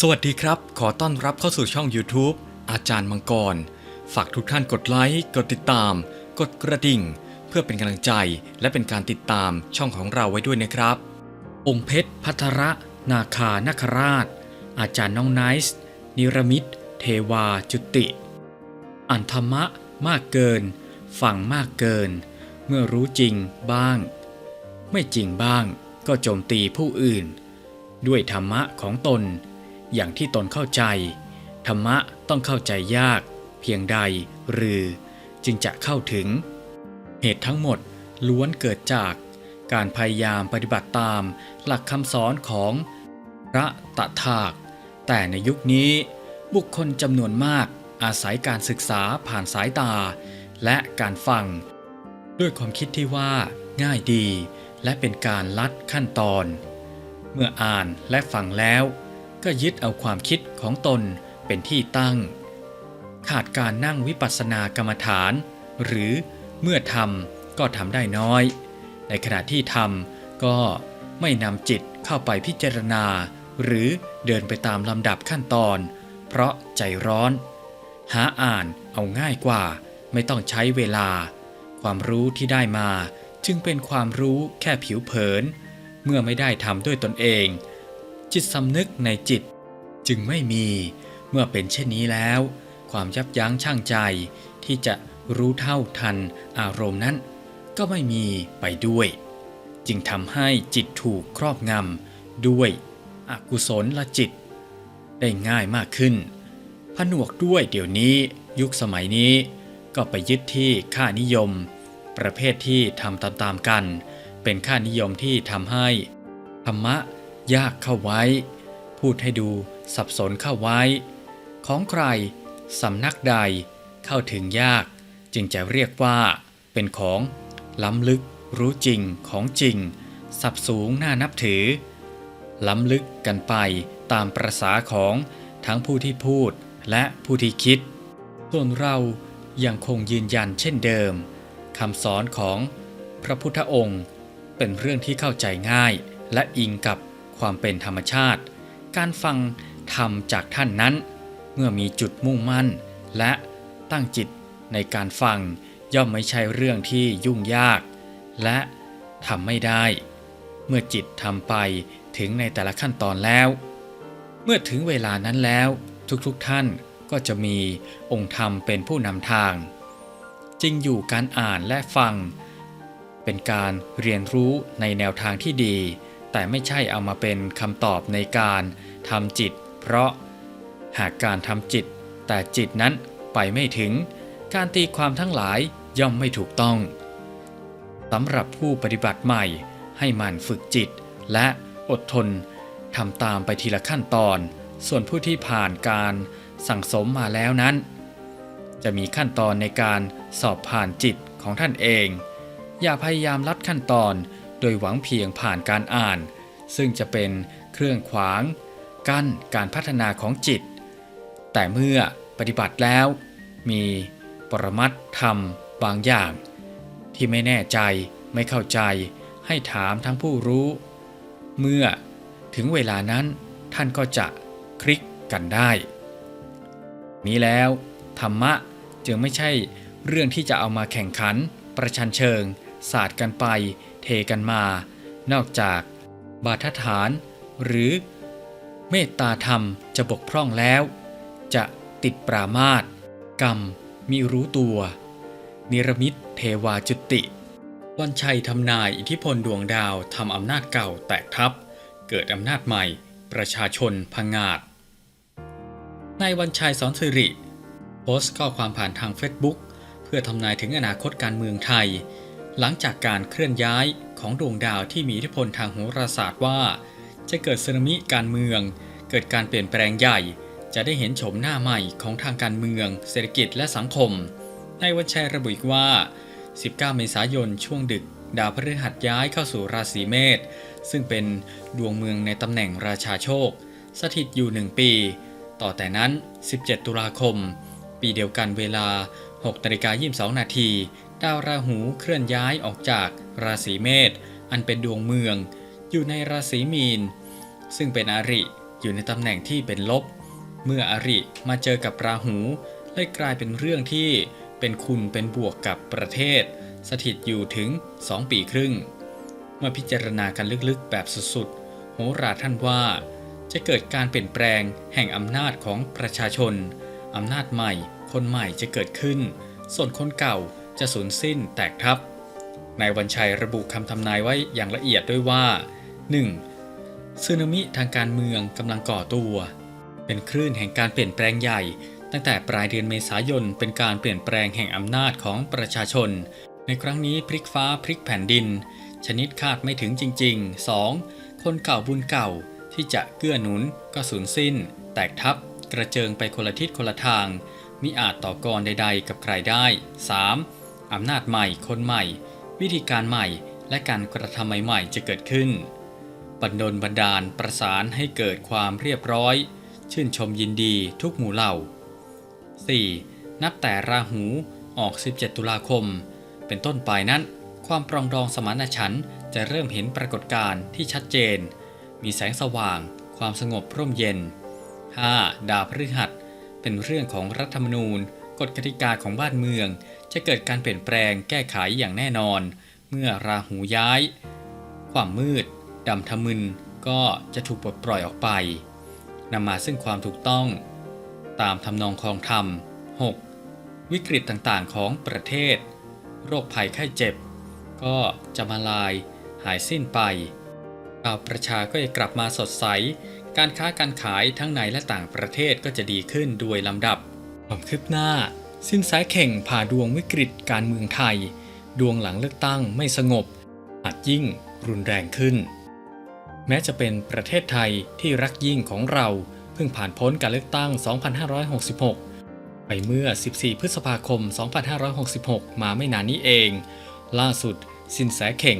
สวัสดีครับ ขอต้อนรับเข้าสู่ช่อง YouTube อาจารย์มังกร ฝากทุกท่านกดไลค์ กดติดตาม กดกระดิ่ง เพื่อเป็นกำลังใจ และเป็นการติดตามช่องของเราไว้ด้วยนะครับ องค์เพชรพัทระนาคานาคราช อาจารย์น้องไนซ์นิรมิต เทวาจุติอ่านธรรมะมากเกิน ฟังมากเกิน เมื่อรู้จริงบ้าง ไม่จริงบ้าง ก็โจมตีผู้อื่น ด้วยธรรมะของตน อย่างที่ตนเข้าใจ ธรรมะต้องเข้าใจยาก เพียงใดหรือ จึงจะเข้าถึง เหตุทั้งหมดล้วนเกิดจาก การพยายามปฏิบัติตาม หลักคำสอนของพระตถากแต่ในยุคนี้ บุคคลจำนวนมากอาศัยการศึกษาผ่านสายตา และการฟัง ด้วยความคิดที่ว่า ง่ายดี และเป็นการลัดขั้นตอน เมื่ออ่านและฟังแล้ว ก็ยึดเอาความคิดของตนเป็นที่ตั้ง ขาดการนั่งวิปัสสนากรรมฐาน หรือเมื่อทำก็ทำได้น้อย ในขณะที่ทำก็ไม่นำจิตเข้าไปพิจารณา หรือเดินไปตามลำดับขั้นตอน เพราะใจร้อน หาอ่านเอาง่ายกว่า ไม่ต้องใช้เวลา ความรู้ที่ได้มาจึงเป็นความรู้แค่ผิวเผิน เมื่อไม่ได้ทำด้วยตนเอง จิตสำนึกในจิต จึงไม่มีเมื่อเป็นเช่นนี้แล้ว ความยับยั้งชั่งใจที่จะรู้เท่าทันอารมณ์นั้น ก็ไม่มีไปด้วย จึงทำให้จิตถูกครอบงำด้วยอกุศลละจิต ได้ง่ายมากขึ้น ผนวกด้วยเดี๋ยวนี้ยุคสมัยนี้ก็ไปยึดที่ค่านิยม ประเภทที่ทำตามๆกัน เป็นค่านิยมที่ทำให้ธรรมะ ยากเข้าไว้ พูดให้ดูสับสนเข้าไว้ ของใครสำนักใดเข้าถึงยากจึงจะเรียกว่า เป็นของล้ำลึกรู้จริงของจริง สับสูงน่านับถือ ล้ำลึกกันไปตามประษาของทั้งผู้ที่พูดและผู้ที่คิด ส่วนเรายังคงยืนยันเช่นเดิมคำสอนของพระพุทธองค์ เป็นเรื่องที่เข้าใจง่ายและอิงกับ ความเป็นธรรมชาติ การฟังธรรมจากท่านนั้น เมื่อมีจุดมุ่งมั่น และตั้งจิตในการฟังย่อมไม่ใช่เรื่องที่ยุ่งยาก และทำไม่ได้ เมื่อจิตทำไปถึงในแต่ละขั้นตอนแล้ว เมื่อถึงเวลานั้นแล้วทุกๆทท่านก็จะมีองค์ธรรมเป็นผู้นำทางจริงอยู่การอ่านและฟัง เป็นการเรียนรู้ในแนวทางที่ดี แต่ไม่ใช่เอามาเป็นคำตอบในการทำจิต เพราะหากการทำจิต แต่จิตนั้นไปไม่ถึง การตีความทั้งหลายย่อมไม่ถูกต้องสำหรับผู้ปฏิบัติใหม่ ให้มันฝึกจิต และอดทนทำตามไปทีละขั้นตอน ส่วนผู้ที่ผ่านการสั่งสมมาแล้วนั้น จะมีขั้นตอนในการสอบผ่านจิตของท่านเอง อย่าพยายามลัดขั้นตอน โดยหวังเพียงผ่านการอ่าน ซึ่งจะเป็นเครื่องขวาง กั้นการพัฒนาของจิต แต่เมื่อปฏิบัติแล้ว มีปรมัตธรรมบางอย่าง ที่ไม่แน่ใจไม่เข้าใจ ให้ถามทั้งผู้รู้ เมื่อถึงเวลานั้นท่านก็จะคลิกกันได้ นี้แล้วธรรมะจึงไม่ใช่เรื่องที่จะเอามาแข่งขัน ประชันเชิง ศาสตร์กันไป เทกันมา นอกจากบาทฐาน หรือเมตตาธรรมจะบกพร่องแล้ว จะติดปรามาตกรรมมีรู้ตัว นิรมิตเทวาจุติ วันชัยทำนายอิทธิพลดวงดาวทำอำนาจเก่าแตกทับ เกิดอำนาจใหม่ ประชาชนพังงาดนายวันชัยสอนสิริโพสต์ข้อความผ่านทาง Facebook เพื่อทำนายถึงอนาคตการเมืองไทย หลังจากการเคลื่อนย้ายของดวงดาวที่มีอิทธิพลทางโหราศาสตร์ว่า จะเกิดสึนามิการเมือง เกิดการเปลี่ยนแปลงใหญ่ จะได้เห็นโฉมหน้าใหม่ของทางการเมือง เศรษฐกิจและสังคมนายวันชัยระบุอีกว่า 19 เมษายนช่วงดึก ดาวพฤหัสย้ายเข้าสู่ราศีเมษซึ่งเป็นดวงเมืองในตำแหน่งราชาโชค สถิตอยู่ 1 ปี ต่อแต่นั้น 17 ตุลาคม ปีเดียวกันเวลา6นาฬิกา22 นาที ดาวราหูเคลื่อนย้ายออกจากราศีเมษอันเป็นดวงเมือง อยู่ในราศีมีน ซึ่งเป็นอาริอยู่ในตำแหน่งที่เป็นลบ เมื่ออริมาเจอกับราหูเลยกลายเป็นเรื่องที่เป็นคุณเป็นบวกกับประเทศ สถิตอยู่ถึง 2 ปีครึ่ง เมื่อพิจารณากันลึกๆแบบสุดๆโหราท่านว่า จะเกิดการเปลี่ยนแปลงแห่งอำนาจของประชาชนอำนาจใหม่ คนใหม่จะเกิดขึ้น ส่วนคนเก่า จะสูญสิ้นแตกทับนายวันชัยระบุคำทำนายไว้อย่างละเอียดด้วยว่า 1. สึนามิทางการเมืองกำลังก่อตัว เป็นคลื่นแห่งการเปลี่ยนแปลงใหญ่ ตั้งแต่ปลายเดือนเมษายนเป็นการเปลี่ยนแปลงแห่งอำนาจของประชาชน ในครั้งนี้พลิกฟ้าพลิกแผ่นดิน ชนิดคาดไม่ถึงจริง ๆ 2. คนเก่าบุญเก่าที่จะเกื้อหนุนก็สูญสิ้น แตกทับกระเจิงไปคนละทิศคนละทางมิอาจต่อกรใด ๆ กับใครได้ 3. อำนาจใหม่ คนใหม่ วิธีการใหม่ และการกระทำใหม่ๆ จะเกิดขึ้น บันดลบันดาลประสานให้เกิดความเรียบร้อย ชื่นชมยินดีทุกหมู่เหล่า 4. นับแต่ราหูออก 17 ตุลาคม เป็นต้นไปนั้น ความปรองดองสมานฉันท์จะเริ่มเห็นปรากฏการณ์ที่ชัดเจน มีแสงสว่าง ความสงบร่มเย็น 5. ดาวพฤหัส เป็นเรื่องของรัฐธรรมนูญ กฎกติกาของบ้านเมือง จะเกิดการเปลี่ยนแปลงแก้ไขอย่างแน่นอน เมื่อราหูย้าย ความมืดดำทะมึนก็จะถูกปลดปล่อยออกไปนำมาซึ่งความถูกต้อง ตามทำนองคลองธรรม 6. วิกฤตต่างๆของประเทศ โรคภัยไข้เจ็บ ก็จะมาลายหายสิ้นไปชาวประชาก็จะกลับมาสดใส การค้าการขายทั้งในและต่างประเทศก็จะดีขึ้นด้วยลำดับ ความคืบหน้า สิ้นสายเข่งผ่าดวงวิกฤตการเมืองไทย ดวงหลังเลือกตั้งไม่สงบ อาจยิ่งรุนแรงขึ้น แม้จะเป็นประเทศไทยที่รักยิ่งของเราเพิ่งผ่านพ้นการเลือกตั้ง 2566 ไปเมื่อ 14 พฤษภาคม 2566 มาไม่นานนี้เอง ล่าสุด สินแสเข่ง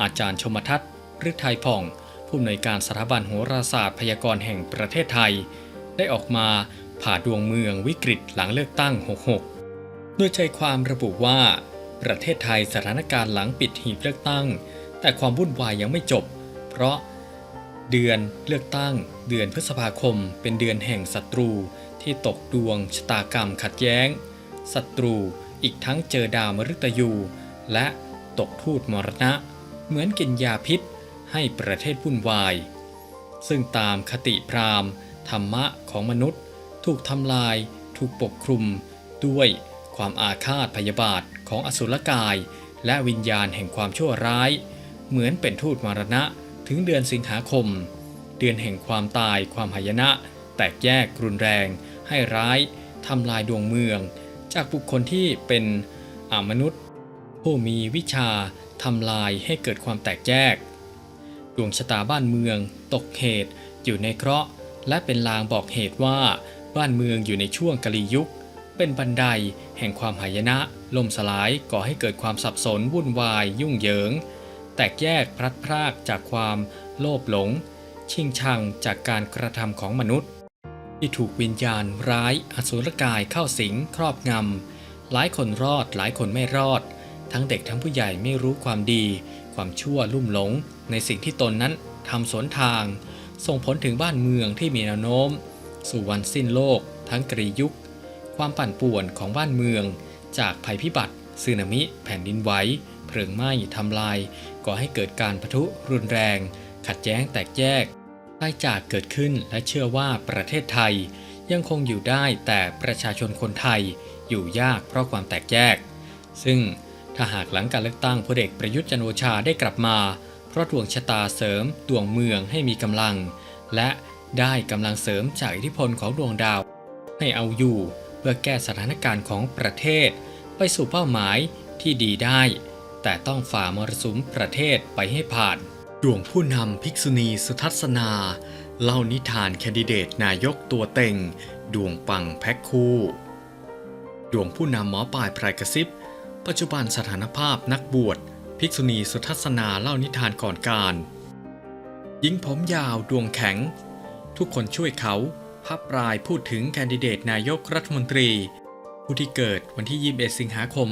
อาจารย์ชมทัศน์ฤทัยผ่อง ผู้อำนวยการสถาบันโหราศาสตร์พยากรณ์แห่งประเทศไทย ได้ออกมา ผ่าดวงเมืองวิกฤตหลังเลือกตั้ง 66 โดยใจความระบุว่า ประเทศไทยสถานการณ์หลังปิดหีบเลือกตั้ง แต่ความวุ่นวายยังไม่จบ เพราะ เดือนเลือกตั้ง เดือนพฤษภาคม เป็นเดือนแห่งศัตรูที่ตกดวงชะตากรรมขัดแย้งศัตรูอีกทั้งเจอดาวมฤตยู และตกทูตมรณะ เหมือนกินยาพิษให้ประเทศวุ่นวาย ซึ่งตามคติพราหมณ์ ธรรมะของมนุษย์ ถูกทำลาย ถูกปกคลุม ด้วยความอาฆาตพยาบาทของอสุรกาย และวิญญาณแห่งความชั่วร้าย เหมือนเป็นทูตมรณะถึงเดือนสิงหาคม เดือนแห่งความตายความหายนะ แตกแยกรุนแรง ให้ร้ายทำลายดวงเมือง จากบุคคลที่เป็นอมนุษย์ผู้มีวิชาทำลายให้เกิดความแตกแยก ดวงชะตาบ้านเมือง ตกเหตุ อยู่ในเคราะห์ และเป็นลางบอกเหตุว่า บ้านเมืองอยู่ในช่วงกะลียุค เป็นบันไดแห่งความหายนะ ล่มสลายก่อให้เกิดความสับสนวุ่นวาย ยุ่งเหยิง แตกแยกพลัดพรากจากความโลภหลง ชิงชังจากการกระทำของมนุษย์ ที่ถูกวิญญาณร้ายอสุรกายเข้าสิงครอบงำหลายคนรอดหลายคนไม่รอด ทั้งเด็กทั้งผู้ใหญ่ไม่รู้ความดี ความชั่วลุ่มหลง ในสิ่งที่ตนนั้นทำสวนทาง ส่งผลถึงบ้านเมืองที่มีแนวโน้ม สู่วันสิ้นโลก ทั้งกรียุค ความปั่นป่วนของบ้านเมือง จากภัยพิบัติสึนามิ แผ่นดินไหวเพลิงไหม้ทำลาย ก่อให้เกิดการปะทุรุนแรง ขัดแย้งแตกแยกใกล้จากเกิดขึ้นและเชื่อว่าประเทศไทย ยังคงอยู่ได้แต่ประชาชนคนไทยอยู่ยากเพราะความแตกแยก ซึ่งถ้าหากหลังการเลือกตั้งพลเอกประยุทธ์จันโอชาได้กลับมา เพราะดวงชะตาเสริมดวงเมืองให้มีกำลัง และ ได้กำลังเสริมจากอิทธิพลของดวงดาว ให้เอาอยู่เพื่อแก้สถานการณ์ของประเทศ ไปสู่เป้าหมายที่ดีได้ แต่ต้องฝ่ามรสุมประเทศไปให้ผ่านดวงผู้นำภิกษุณีสุทัศนา เล่านิทานแคนดิเดตนายกตัวเต็ง ดวงปังแพ็คคู่ ดวงผู้นำหมอปลายพรายกระซิบ ปัจจุบันสถานภาพนักบวช ภิกษุณีสุทัศนาเล่านิทานก่อนการ หญิงผมยาวดวงแข็ง ทุกคนช่วยเขาพับปลายพูดถึงแคนดิเดตนายกรัฐมนตรี ผู้ที่เกิดวันที่ 21 สิงหาคม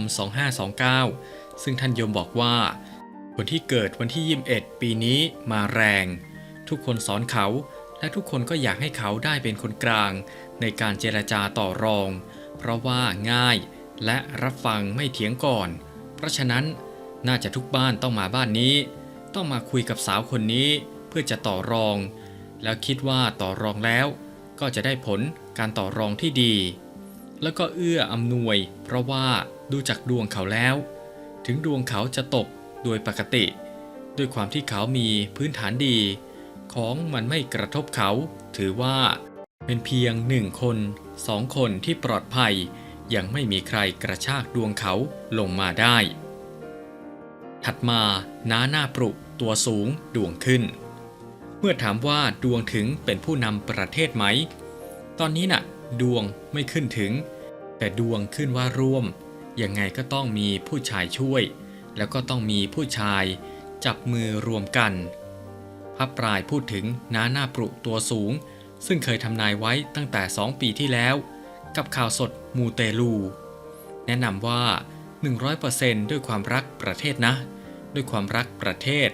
2529 ซึ่งท่านยมบอกว่า คนที่เกิดวันที่ 21 ปีนี้มาแรง ทุกคนสอนเขาและทุกคนก็อยากให้เขาได้เป็นคนกลาง ในการเจรจาต่อรอง เพราะว่าง่ายและรับฟังไม่เถียงก่อน เพราะฉะนั้นน่าจะทุกบ้านต้องมาบ้านนี้ ต้องมาคุยกับสาวคนนี้เพื่อจะต่อรอง แล้วคิดว่าต่อรองแล้ว ก็จะได้ผลการต่อรองที่ดี แล้วก็เอื้ออำนวย เพราะว่าดูจากดวงเขาแล้ว ถึงดวงเขาจะตกโดยปกติ ด้วยความที่เขามีพื้นฐานดี ของมันไม่กระทบเขา ถือว่า เป็นเพียงหนึ่งคนสองคนที่ปลอดภัย ยังไม่มีใครกระชากดวงเขาลงมาได้ ถัดมาน้าหน้าปรุตัวสูงดวงขึ้น เมื่อถามว่าดวงถึงเป็นผู้นำประเทศไหม ตอนนี้น่ะ ดวงไม่ขึ้นถึง แต่ดวงขึ้นว่าร่วม ยังไงก็ต้องมีผู้ชายช่วย แล้วก็ต้องมีผู้ชาย จับมือรวมกันพับปลายพูดถึงน้าหน้าปรุตัวสูง ซึ่งเคยทำนายไว้ตั้งแต่2ปีที่แล้ว กับข่าวสดมูเตลู แนะนำว่า 100%ด้วยความรักประเทศนะ ด้วยความรักประเทศ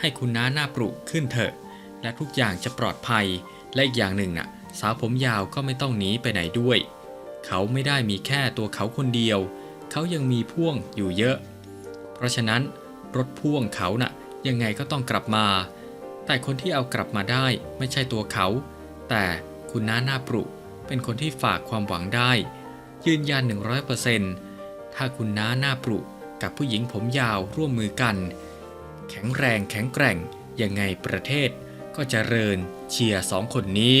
ให้คุณน้าหน้าปรุขึ้นเถอะ และทุกอย่างจะปลอดภัย และอีกอย่างหนึ่งน่ะ สาวผมยาวก็ไม่ต้องหนีไปไหนด้วย เขาไม่ได้มีแค่ตัวเขาคนเดียว เขายังมีพ่วงอยู่เยอะ เพราะฉะนั้นรถพ่วงเขาน่ะยังไงก็ต้องกลับมา แต่คนที่เอากลับมาได้ไม่ใช่ตัวเขา แต่คุณน้าหน้าปรุเป็นคนที่ฝากความหวังได้ ยืนยัน 100%ถ้าคุณน้าหน้าปรุกับผู้หญิงผมยาวร่วมมือกัน แข็งแรงแข็งแกร่งยังไงประเทศ ก็เจริญเชียร์สองคนนี้